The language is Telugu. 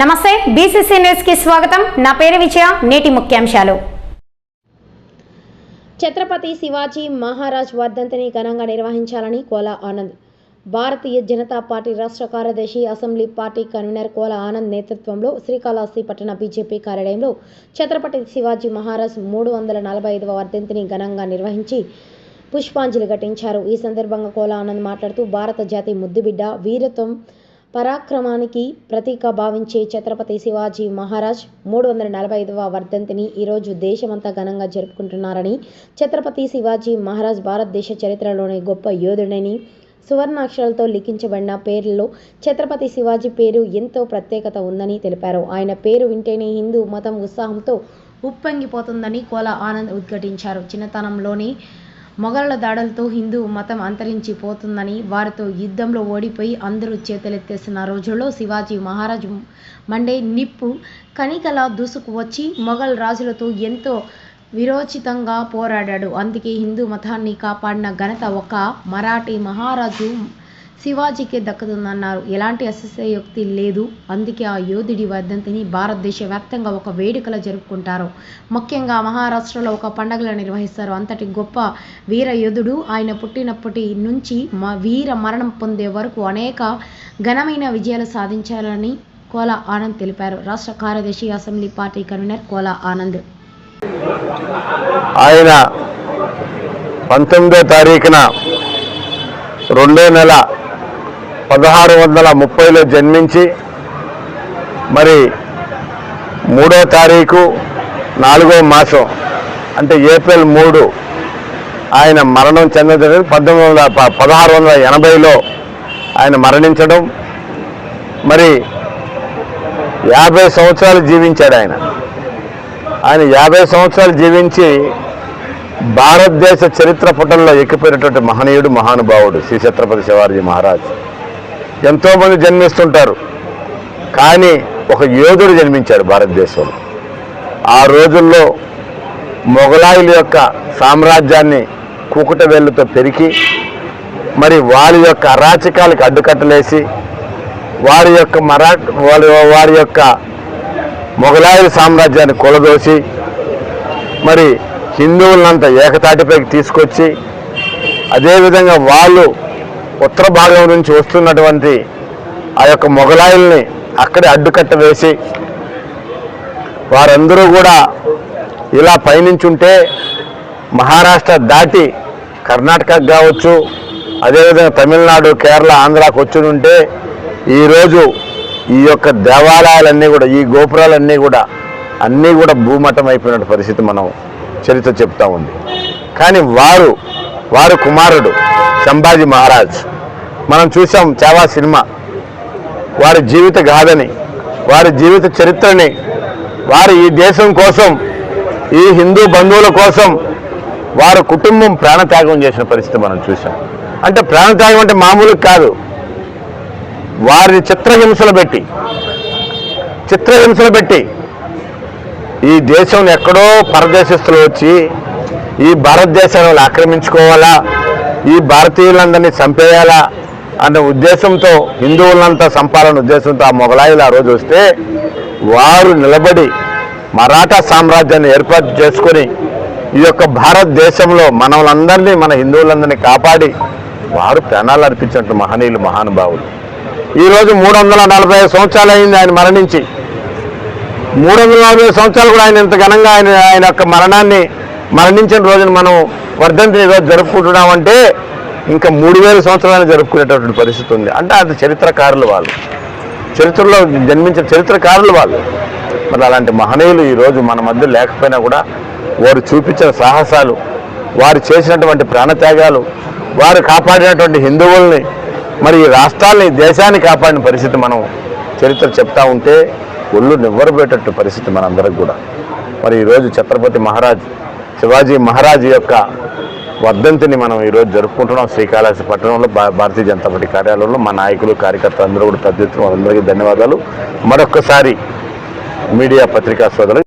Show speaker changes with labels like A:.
A: నమస్తే బీసీసీ న్యూస్కి స్వాగతం. నా పేరు విజయ నేటి ముఖ్యాంశాలు.
B: ఛత్రపతి శివాజీ మహారాజ్ వర్ధంతిని ఘనంగా నిర్వహించాలని కోలా ఆనంద్. భారతీయ జనతా పార్టీ రాష్ట్ర కార్యదర్శి assembly party convener Kola Anand నేతృత్వంలో శ్రీకాళహస్తి పట్టణ బీజేపీ కార్యాలయంలో ఛత్రపతి శివాజీ మహారాజ్ మూడు వందల నలభై ఐదవ వర్ధంతిని ఘనంగా నిర్వహించి పుష్పాంజలి ఘటించారు. ఈ సందర్భంగా కోల ఆనంద్ మాట్లాడుతూ భారత జాతి ముద్దుబిడ్డ వీరత్వం పరాక్రమానికి ప్రతీక భావించే ఛత్రపతి శివాజీ మహారాజ్ మూడు వందల నలభై ఐదవ వర్ధంతిని ఈరోజు దేశమంతా ఘనంగా జరుపుకుంటున్నారని ఛత్రపతి శివాజీ మహారాజ్ భారతదేశ చరిత్రలోని గొప్ప యోధుడని సువర్ణాక్షరాలతో లిఖించబడిన పేర్లలో ఛత్రపతి శివాజీ పేరు ఎంతో ప్రత్యేకత ఉందని తెలిపారు. ఆయన పేరు వింటేనే హిందూ మతం ఉత్సాహంతో ఉప్పొంగిపోతుందని కోల ఆనంద్ ఉద్ఘాటించారు. చిన్నతనంలోనే మొఘలుల దాడులతో హిందూ మతం అంతరించిపోతుందని వారితో యుద్ధంలో ఓడిపోయి అందరూ చేతులెత్తేసిన రోజుల్లో శివాజీ మహారాజ్ మండే నిప్పు కనికల దూసుకు వచ్చి మొఘల్ రాజులతో ఎంతో విరోచితంగా పోరాడాడు. అందుకే హిందూ మతాన్ని కాపాడిన ఘనత ఒక మరాఠీ మహారాజు శివాజీకే దక్కుతుందన్నారు. ఎలాంటి అతిశయోక్తి లేదు. అందుకే ఆ యోధుడి వర్ధంతిని భారతదేశ వ్యాప్తంగా ఒక వేడుకలా జరుపుకుంటారు. ముఖ్యంగా మహారాష్ట్రలో ఒక పండుగలా నిర్వహిస్తారు. అంతటి గొప్ప వీర యోధుడు ఆయన పుట్టినప్పటి నుంచి మా వీర మరణం పొందే వరకు అనేక ఘనమైన విజయాలు సాధించాలని కోల ఆనంద్ తెలిపారు. రాష్ట్ర కార్యదర్శి assembly party convener Kola Anand.
C: ఆయన పంతొమ్మిదో తారీఖున రెండో నెల పదహారు వందల ముప్పైలో జన్మించి మరి మూడో తారీఖు నాలుగో మాసం అంటే ఏప్రిల్ మూడు ఆయన మరణం చెందడం పద్దెనిమిది వందల పదహారు వందల ఎనభైలో ఆయన మరణించడం మరి యాభై సంవత్సరాలు జీవించాడు ఆయన. ఆయన యాభై సంవత్సరాలు జీవించి భారతదేశ చరిత్ర పుటల్లో ఎక్కిపోయినటువంటి మహనీయుడు మహానుభావుడు శ్రీ ఛత్రపతి శివాజీ మహారాజ్. ఎంతోమంది జన్మిస్తుంటారు. కానీ ఒక యోధుడు జన్మించాడు భారతదేశంలో. ఆ రోజుల్లో మొఘలాయుల యొక్క సామ్రాజ్యాన్ని కూకుట వేళ్ళతో పెరిగి మరి వారి యొక్క అరాచకాలకు అడ్డుకట్టలేసి వారి యొక్క మరా వారి వారి యొక్క మొఘలాయుల సామ్రాజ్యాన్ని కొలదోసి మరి హిందువులంతా ఏకతాటిపైకి తీసుకొచ్చి అదేవిధంగా వాళ్ళు ఉత్తర భాగం నుంచి వస్తున్నటువంటి ఆ యొక్క మొఘలాయిల్ని అక్కడే అడ్డుకట్ట వేసి వారందరూ కూడా ఇలా పయనించుంటే మహారాష్ట్ర దాటి కర్ణాటకకు కావచ్చు అదేవిధంగా తమిళనాడు కేరళ ఆంధ్రాకు వచ్చి ఉంటే ఈరోజు ఈ యొక్క దేవాలయాలన్నీ కూడా ఈ గోపురాలన్నీ కూడా అన్నీ కూడా భూమఠం అయిపోయిన పరిస్థితి మనం చరిత్ర చెప్తా ఉంది. కానీ వారు వారు కుమారుడు. సంభాజీ మహారాజ్. మనం చూసాం చావా సినిమా. వారి జీవిత గాథని వారి జీవిత చరిత్రని వారు ఈ దేశం కోసం ఈ హిందూ బంధువుల కోసం వారి కుటుంబం ప్రాణత్యాగం చేసిన పరిస్థితి మనం చూసాం అంటే ప్రాణత్యాగం అంటే మామూలు కాదు. వారిని చిత్రహింసలు పెట్టి చిత్రహింసలు పెట్టి ఈ దేశం ఎక్కడో పరదేశస్తులు వచ్చి ఈ భారతదేశాన్ని వాళ్ళు ఆక్రమించుకోవాలా? ఈ భారతీయులందరినీ చంపేయాలా అనే ఉద్దేశంతో హిందువులంతా చంపాలనే ఉద్దేశంతో ఆ మొఘలాయులు ఆ రోజు వస్తే వారు నిలబడి మరాఠా సామ్రాజ్యాన్ని ఏర్పాటు చేసుకొని ఈ యొక్క భారతదేశంలో మనలందరినీ మన హిందువులందరినీ కాపాడి వారు ప్రాణాలు అర్పించినట్టు మహనీయులు మహానుభావులు. ఈరోజు మూడు వందల నలభై ఐదు సంవత్సరాలు అయింది ఆయన మరణించి. మూడు వందల నలభై ఐదు సంవత్సరాలు కూడా ఆయన ఇంత ఘనంగా ఆయన ఆయన యొక్క మరణాన్ని మరణించిన రోజున మనం వర్ధంతిని ఈరోజు జరుపుకుంటున్నామంటే ఇంకా మూడు వేల సంవత్సరాలు జరుపుకునేటటువంటి పరిస్థితి ఉంది. అంటే అది చరిత్రకారులు వాళ్ళు. చరిత్రలో జన్మించిన చరిత్రకారులు వాళ్ళు. మరి అలాంటి మహనీయులు ఈరోజు మన మధ్య లేకపోయినా కూడా వారు చూపించిన సాహసాలు వారు చేసినటువంటి ప్రాణత్యాగాలు వారు కాపాడినటువంటి హిందువుల్ని మరి ఈ రాష్ట్రాల్ని దేశాన్ని కాపాడిన పరిస్థితి మనం చరిత్ర చెప్తా ఉంటే ఒళ్ళు నివ్వరబోయేటట్టు పరిస్థితి మనందరికి కూడా. మరి ఈరోజు ఛత్రపతి మహారాజ్ శివాజీ మహారాజ్ యొక్క వర్ధంతిని మనం ఈరోజు జరుపుకుంటున్నాం. శ్రీకాళహస్తి పట్టణంలో భా- భారతీయ జనతా పార్టీ కార్యాలయంలో మా నాయకులు కార్యకర్తలు అందరూ కూడా పెద్ద ఎత్తున ధన్యవాదాలు. మరొక్కసారి మీడియా పత్రికా సోదరులు